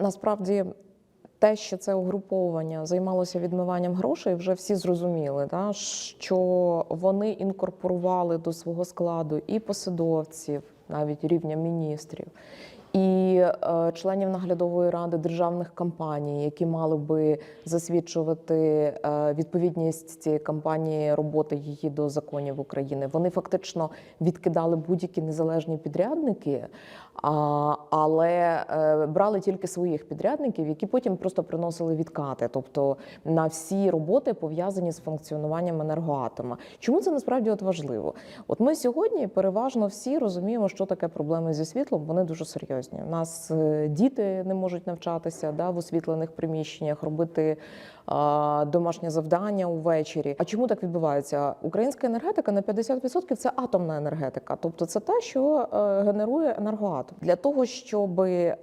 насправді те, що це угруповання займалося відмиванням грошей, вже всі зрозуміли, да, що вони інкорпорували до свого складу і посадовців, навіть рівня міністрів, і е, членів наглядової ради державних компаній, які мали би засвідчувати е, відповідність цієї компанії роботи її до законів України. Вони фактично відкидали будь-які незалежні підрядники, але е, брали тільки своїх підрядників, які потім просто приносили відкати, тобто на всі роботи пов'язані з функціонуванням енергоатома. Чому це насправді от важливо? От ми сьогодні переважно всі розуміємо, що таке проблеми зі світлом. Вони дуже серйозні. У нас е, діти не можуть навчатися да, в освітлених приміщеннях, робити домашнє завдання увечері. А чому так відбувається? Українська енергетика на 50% це атомна енергетика, тобто це те, що е, генерує енергоатом. Для того, щоб е,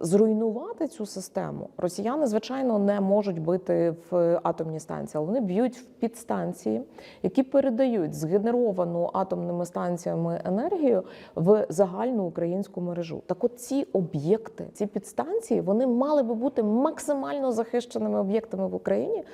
зруйнувати цю систему, росіяни звичайно не можуть бити в атомні станції, але вони б'ють в підстанції, які передають згенеровану атомними станціями енергію в загальну українську мережу. Так, от ці об'єкти, ці підстанції, вони мали би бути максимально захищеними об'єктами в Україні,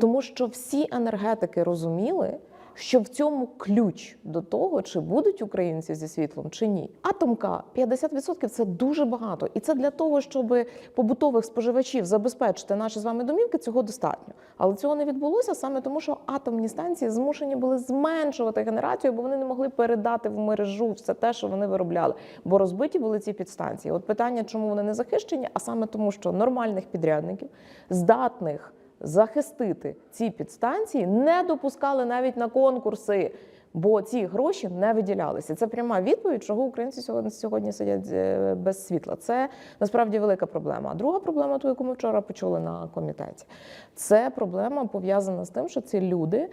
тому що всі енергетики розуміли. Що в цьому ключ до того, чи будуть українці зі світлом, чи ні. Атомка 50% – це дуже багато, і це для того, щоб побутових споживачів забезпечити наші з вами домівки, цього достатньо. Але цього не відбулося саме тому, що атомні станції змушені були зменшувати генерацію, бо вони не могли передати в мережу все те, що вони виробляли, бо розбиті були ці підстанції. От питання, чому вони не захищені, а саме тому, що нормальних підрядників здатних захистити ці підстанції не допускали навіть на конкурси. Бо ці гроші не виділялися. Це пряма відповідь, чого українці сьогодні сидять е, без світла. Це насправді велика проблема. А друга проблема, ту, яку ми вчора почули на комітеті, це проблема пов'язана з тим, що ці люди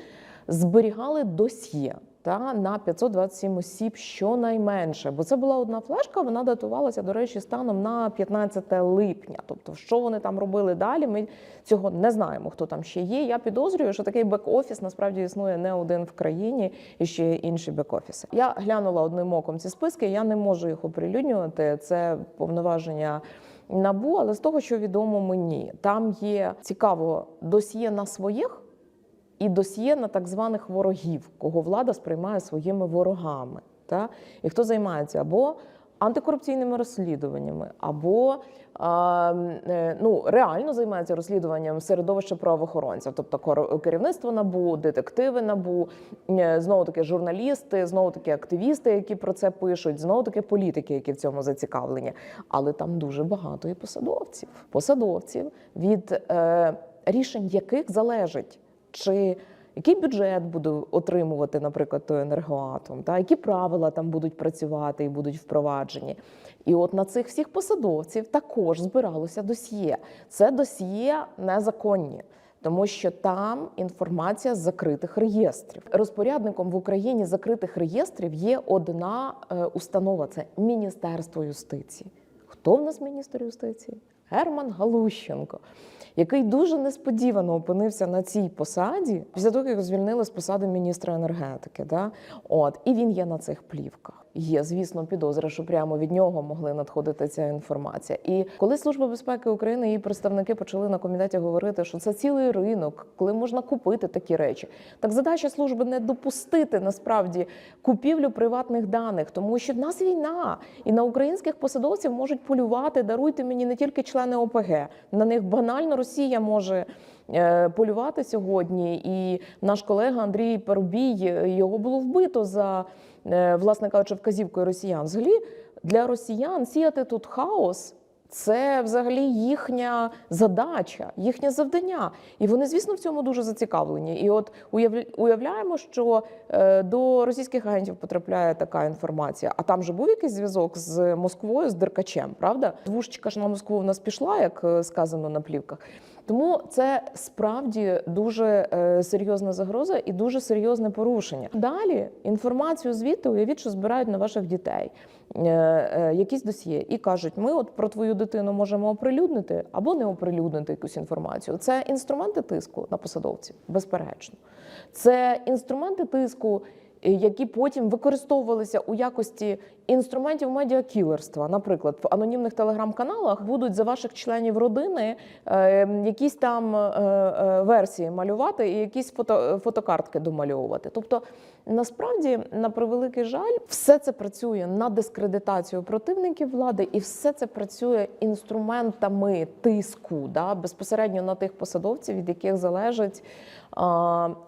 зберігали досьє та на 527 осіб щонайменше. Бо це була одна флешка, вона датувалася, до речі, станом на 15 липня. Тобто, що вони там робили далі, ми цього не знаємо, хто там ще є. Я підозрюю, що такий бек-офіс насправді існує не один в країні і ще інші бек-офіси. Я глянула одним оком ці списки, я не можу їх оприлюднювати. Це повноваження. Набу, але з того, що відомо мені, там є цікаво досьє на своїх і досьє на так званих ворогів, кого влада сприймає своїми ворогами. Та? І хто займається або антикорупційними розслідуваннями, або е, ну, реально займається розслідуванням середовища правоохоронців, тобто керівництво набу, детективи набу, е, знову таки журналісти, знову таки активісти, які про це пишуть, знову таки політики, які в цьому зацікавлені. Але там дуже багато і посадовців, посадовців, від е, рішень яких залежить чи який бюджет буде отримувати, наприклад, той енергоатом, та які правила там будуть працювати і будуть впроваджені. І от на цих всіх посадовців також збиралося досьє. Це досьє незаконні. Тому що там інформація з закритих реєстрів. Розпорядником в Україні закритих реєстрів є одна е, установа це Міністерство юстиції. Хто в нас міністр юстиції? Герман Галущенко, який дуже несподівано опинився на цій посаді після того, як звільнили з посади міністра енергетики. Да? От і він є на цих плівках. Є, звісно, підозра, що прямо від нього могли надходити ця інформація. І коли Служба безпеки України і представники почали на комітеті говорити, що це цілий ринок, коли можна купити такі речі, так задача служби не допустити насправді купівлю приватних даних, тому що в нас війна, і на українських посадовців можуть полювати. Даруйте мені не тільки члени ОПГ. На них банально Росія може. Е, Полювати сьогодні, і наш колега Андрій Парубій е, його було вбито за е, власне кажучи, вказівкою росіян. Взагалі для росіян сіяти тут хаос. Це взагалі їхня задача, їхнє завдання, і вони, звісно, в цьому дуже зацікавлені. І от уявляємо, що до російських агентів потрапляє така інформація. А там же був якийсь зв'язок з Москвою, з Деркачем, правда? Двушечка ж на Москву в нас пішла, як сказано на плівках. Тому це справді дуже е, серйозна загроза і дуже серйозне порушення. Далі інформацію звідти уявіть, що збирають на ваших дітей е, е, якісь досьє і кажуть: ми от про твою дитину можемо оприлюднити або не оприлюднити якусь інформацію. Це інструменти тиску на посадовців, безперечно. Це інструменти тиску, які потім використовувалися у якості інструментів медіакілерства. Наприклад, в анонімних телеграм-каналах будуть за ваших членів родини е, якісь там е, е, версії малювати і якісь фото, фотокартки домальовувати. Тобто, насправді, на превеликий жаль, все це працює на дискредитацію противників влади, і все це працює інструментами тиску да, безпосередньо на тих посадовців, від яких залежить.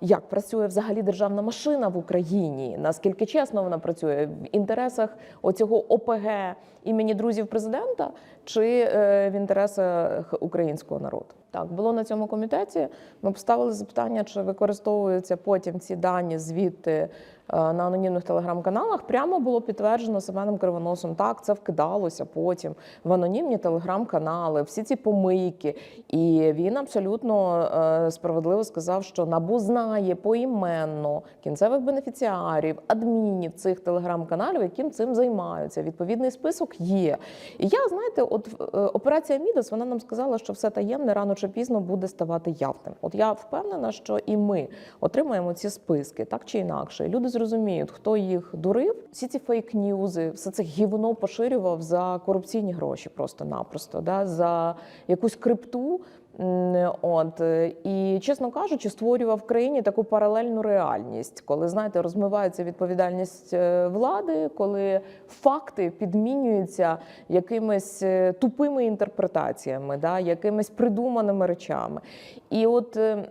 Як працює взагалі державна машина в Україні? Наскільки чесно вона працює в інтересах оцього ОПГ імені друзів президента чи е, в інтересах українського народу? Так було на цьому комітеті. Ми поставили запитання, чи використовуються потім ці дані звідти на анонімних телеграм-каналах. Прямо було підтверджено Семеном Кривоносом. Так, це вкидалося потім в анонімні телеграм-канали, всі ці помийки. І він абсолютно е, справедливо сказав, що НАБУ знає поіменно кінцевих бенефіціарів, адмінів цих телеграм-каналів, яким цим займаються. Відповідний список є. І я знаєте, от е, операція Мідас вона нам сказала, що все таємне рано чи пізно буде ставати явним. От я впевнена, що і ми отримаємо ці списки так чи інакше. Люди зрозуміють, хто їх дурив. Всі ці фейк-ньюзи, все це гівно поширював за корупційні гроші, просто-напросто, да, за якусь крипту. От і чесно кажучи, створював в країні таку паралельну реальність, коли знаєте, розмивається відповідальність е, влади, коли факти підмінюються якимись е, тупими інтерпретаціями, да, якимись придуманими речами. І от е,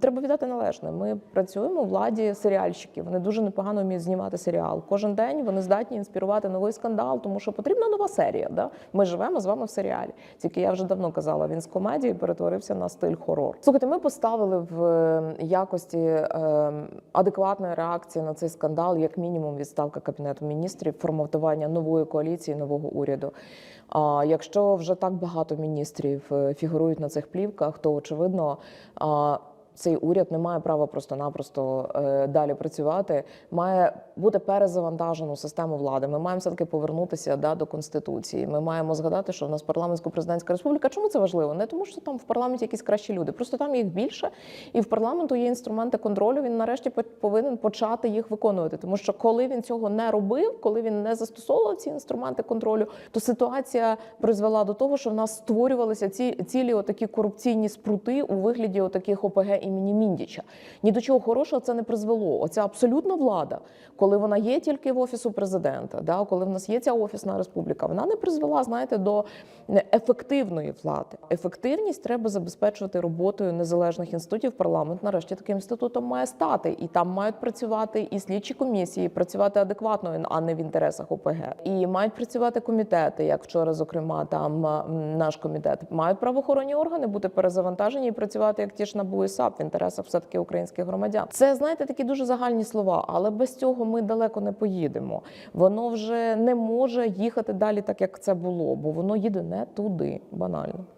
треба віддати належне. Ми працюємо у владі серіальщиків. Вони дуже непогано вміють знімати серіал. Кожен день вони здатні інспірувати новий скандал, тому що потрібна нова серія. Да? Ми живемо з вами в серіалі. Тільки я вже давно казала, він з комедії перетворився на стиль хорор. Слухайте, ми поставили в е, якості е, адекватної реакції на цей скандал, як мінімум, відставка кабінету міністрів, форматування нової коаліції, нового уряду. А якщо вже так багато міністрів е, фігурують на цих плівках, то очевидно. Цей уряд не має права просто-напросто е, далі працювати. Має бути перезавантажену систему влади. Ми маємо все таки повернутися да, до конституції. Ми маємо згадати, що в нас парламентсько-президентська республіка. Чому це важливо? Не тому, що там в парламенті якісь кращі люди, просто там їх більше, і в парламенту є інструменти контролю. Він нарешті по- повинен почати їх виконувати. Тому що коли він цього не робив, коли він не застосовував ці інструменти контролю, то ситуація призвела до того, що в нас створювалися ці цілі отакі корупційні спрути у вигляді отаких ОПГ імені Міндіча. Ні до чого хорошого це не призвело. Оця абсолютна влада, коли вона є тільки в офісу президента, да, коли в нас є ця офісна республіка, вона не призвела, знаєте, до ефективної влади. Ефективність треба забезпечувати роботою незалежних інститутів. Парламент нарешті таким інститутом має стати, і там мають працювати і слідчі комісії, працювати адекватно, а не в інтересах ОПГ. І мають працювати комітети, як вчора, зокрема, там наш комітет. Мають правоохоронні органи бути перезавантажені і працювати як ті ж НАБУ і САП в інтересах все таки українських громадян. Це знаєте такі дуже загальні слова, але без цього ми далеко не поїдемо. Воно вже не може їхати далі, так як це було, бо воно їде не туди, банально.